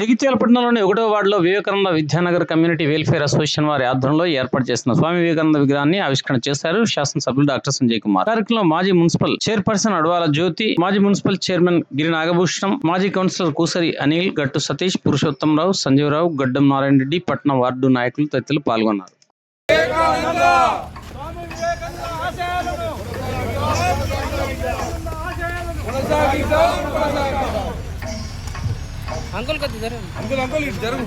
జగిత్యాల పట్టణంలోని ఒకటో వార్డులో Vivekananda Vidyanagar community welfare association వారి ఆధ్వర్యంలో ఏర్పాటు చేసిన స్వామి వివేకానంద విగ్రహాన్ని ఆవిష్కరణ చేశారు శాసనసభ్యులు డాక్టర్ సంజయ్ కుమార్. కార్యక్రమంలో మాజీ మున్సిపల్ చైర్పర్సన్ అడవాల జ్యోతి మాజీ మున్సిపల్ చైర్మన్ గిరి నాగభూషణం మాజీ కౌన్సిలర్ కూసరి అనిల్ గట్టు సతీష్ పురుషోత్తమరావు సంజీవరావు గడ్డం నారాయణ రెడ్డి పట్టణ వార్డు నాయకులు తదితరులు పాల్గొన్నారు. అంకుల్ కొద్ది జరగండి అంకుల్ అంకుల్ ఇటు జరుగు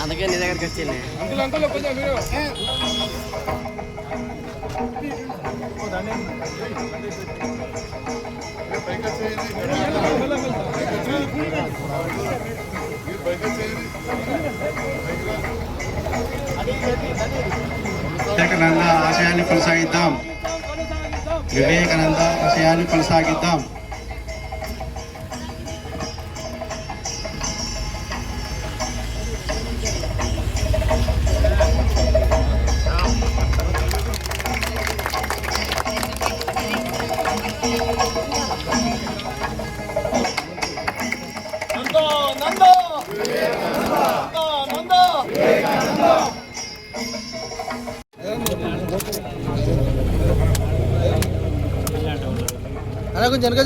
అందుకే నీ దగ్గరికి వచ్చింది అంకుల్ అంకుల్ కొంచెం మీరు వివేకానంద ఆశయాన్ని కొనసాగిద్దాం వివేకానంద ఆశయాన్ని కొనసాగిద్దాం కొంచెం వెనక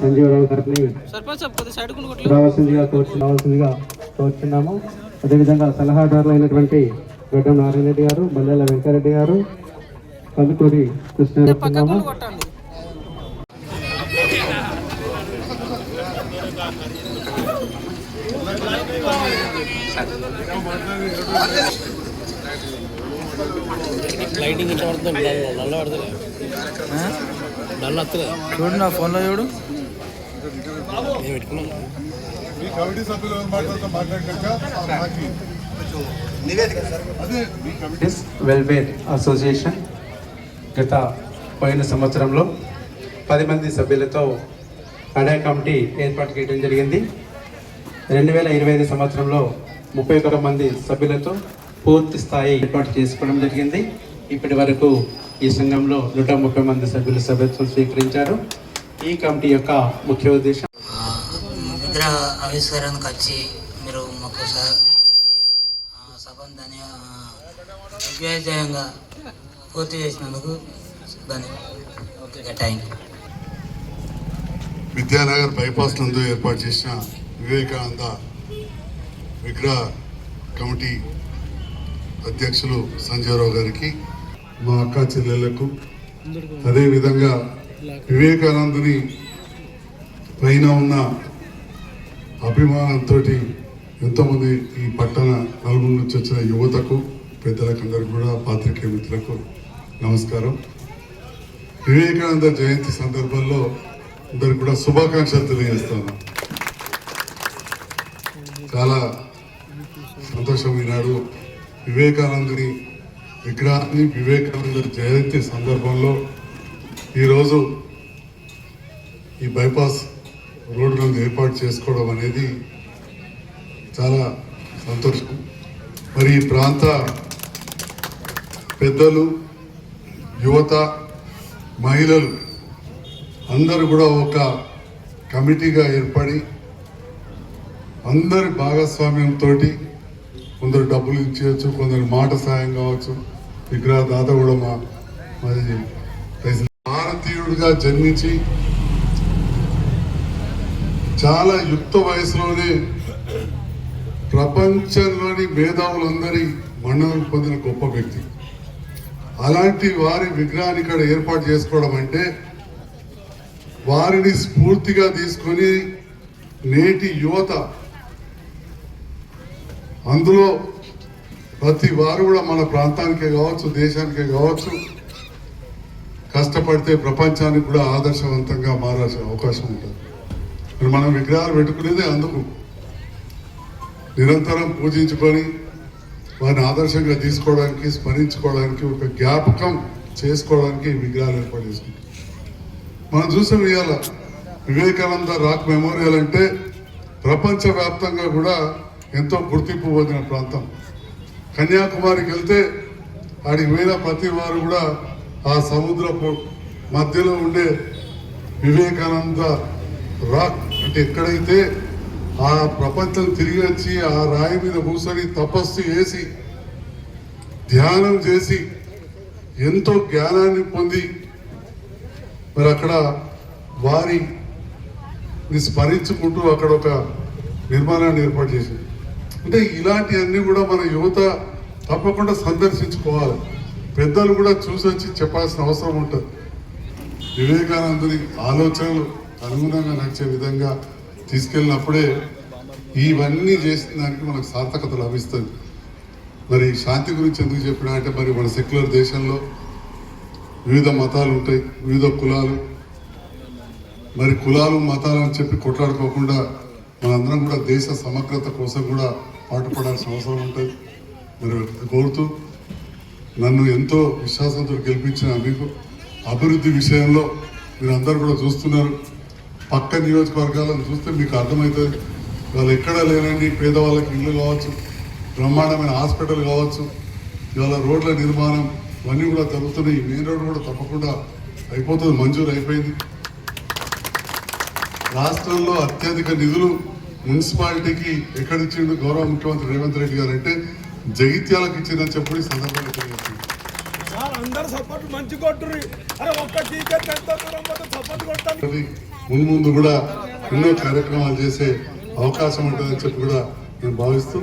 సంజీవరావు గారిని రావాల్సిందిగా రావాల్సిందిగా కోరుచున్నాము అదేవిధంగా సలహాదారులు అయినటువంటి గడ్డం నారాయణ రెడ్డి గారు బల్లెల వెంకారెడ్డి గారు కందుకూరి కృష్ణ పక్క కుండి కొట్టండి లైటింగ్ ఇట్లా పడుతుంది నల్ల పడుతుంది. నల్ల వస్తుంది చూడు నా ఫోన్లో చూడు. నేను పెట్టుకున్నాను మీ కమిటీ సభ్యులు మాట్లాడుతూ మాట్లాడినాక వెల్ఫేర్ అసోసియేషన్ గత పోయిన సంవత్సరంలో పది మంది సభ్యులతో అడా కమిటీ ఏర్పాటు చేయడం జరిగింది. రెండు వేల ఇరవై ఐదు సంవత్సరంలో ముప్పై ఒక మంది సభ్యులతో పూర్తి స్థాయి ఏర్పాటు చేసుకోవడం జరిగింది. ఇప్పటి వరకు ఈ సంఘంలో నూట ముప్పై మంది సభ్యులు సభ్యత్వం స్వీకరించారు. ఈ కమిటీ యొక్క ముఖ్య ఉద్దేశం ముద్ర ఆవిష్కరణకు వచ్చి మీరు మాకు సభను ధన్య పూర్తి చేసినందుకు ధన్యవాదాలు okay thank you Vidyanagar bypass నందు ఏర్పాటు చేసిన వివేకానంద విగ్రహ కమిటీ అధ్యక్షులు సంజయరావు గారికి మా అక్క చెల్లెళ్ళకు అదేవిధంగా వివేకానందుని పైన ఉన్న అభిమానంతో ఎంతోమంది ఈ పట్టణ నలుగురు నుంచి వచ్చిన యువతకు పెద్దలకు అందరికీ కూడా పాత్రికేయ మిత్రులకు నమస్కారం. వివేకానంద జయంతి సందర్భంలో అందరికి కూడా శుభాకాంక్షలు తెలియజేస్తాను. చాలా సంతోషం ఈనాడు. వివేకానందుని విగ్రహాన్ని వివేకానంద జయంతి సందర్భంలో ఈరోజు ఈ బైపాస్ రోడ్డు నందు ఏర్పాటు చేసుకోవడం అనేది చాలా సంతోషం. మరి ఈ ప్రాంత పెద్దలు యువత మహిళలు అందరూ కూడా ఒక కమిటీగా ఏర్పడి అందరి భాగస్వామ్యంతో కొందరు డబ్బులు ఇచ్చేయచ్చు కొందరు మాట సాయం కావచ్చు. విగ్రహ దాత కూడా మా మరి భారతీయుడిగా జన్మించి చాలా యుక్త వయసులోనే ప్రపంచంలోని మేధావులందరి మన్ననలు పొందిన గొప్ప వ్యక్తి. అలాంటి వారి విగ్రహాన్ని ఇక్కడ ఏర్పాటు చేసుకోవడం అంటే వారిని స్ఫూర్తిగా తీసుకొని నేటి యువత అందులో ప్రతి వారు కూడా మన ప్రాంతానికే కావచ్చు దేశానికే కావచ్చు కష్టపడితే ప్రపంచానికి కూడా ఆదర్శవంతంగా మారాల్సిన అవకాశం ఉంటుంది. మరి మనం విగ్రహాలు పెట్టుకునేదే అందుకు. నిరంతరం పూజించుకొని వారిని ఆదర్శంగా తీసుకోవడానికి స్మరించుకోవడానికి ఒక జ్ఞాపకం చేసుకోవడానికి విగ్రహాలు ఏర్పాటు చేసుకుంటాం. మనం చూసాం ఇవాళ వివేకానంద రాక్ మెమోరియల్ అంటే ప్రపంచవ్యాప్తంగా కూడా ఎంతో గుర్తింపు పొందిన ప్రాంతం. కన్యాకుమారికి వెళ్తే ఆడికి పోయిన ప్రతి వారు కూడా ఆ సముద్రపు మధ్యలో ఉండే వివేకానంద రాక్ అంటే ఎక్కడైతే ఆ ప్రపంచం తిరిగి వచ్చి ఆ రాయి మీద కూర్చొని తపస్సు చేసి ధ్యానం చేసి ఎంతో జ్ఞానాన్ని పొంది మరి అక్కడ వారిని స్మరించుకుంటూ అక్కడ ఒక నిర్మాణాన్ని ఏర్పాటు చేసింది అంటే ఇలాంటివన్నీ కూడా మన యువత తప్పకుండా సందర్శించుకోవాలి. పెద్దలు కూడా చూసి వచ్చి చెప్పాల్సిన అవసరం ఉంటుంది. వివేకానందుని ఆలోచనలు అనుగుణంగా నడిచే విధంగా తీసుకెళ్ళినప్పుడే ఇవన్నీ చేసిన దానికి మనకు సార్థకత లభిస్తుంది. మరి శాంతి గురించి ఎందుకు చెప్పినా అంటే మరి మన సెక్యులర్ దేశంలో వివిధ మతాలు ఉంటాయి వివిధ కులాలు. మరి కులాలు మతాలు అని చెప్పి కొట్లాడుకోకుండా మనందరం కూడా దేశ సమగ్రత కోసం కూడా పాటుపడాల్సిన అవసరం ఉంటుంది మరి కోరుతూ నన్ను ఎంతో విశ్వాసంతో గెలిపించిన మీకు అభివృద్ధి విషయంలో మీరు అందరు కూడా చూస్తున్నారు. పక్క నియోజకవర్గాలను చూస్తే మీకు అర్థమవుతుంది. వాళ్ళు ఎక్కడ లేనండి పేదవాళ్ళకి ఇల్లు కావచ్చు బ్రహ్మాండమైన హాస్పిటల్ కావచ్చు ఇవాళ రోడ్ల నిర్మాణం ఇవన్నీ కూడా జరుగుతున్నాయి. మెయిన్ రోడ్ కూడా తప్పకుండా అయిపోతుంది మంజూరు అయిపోయింది. రాష్ట్రంలో అత్యధిక నిధులు మున్సిపాలిటీకి ఎక్కడిచ్చిండు గౌరవ ముఖ్యమంత్రి రేవంత్ రెడ్డి గారు అంటే జగిత్యాలకు ఇచ్చిందని చెప్పి సందర్భంగా తెలియజేస్తుంది. అది మున్ముందు కూడా ఎన్నో కార్యక్రమాలు చేసే అవకాశం ఉంటుందని చెప్పి కూడా నేను భావిస్తూ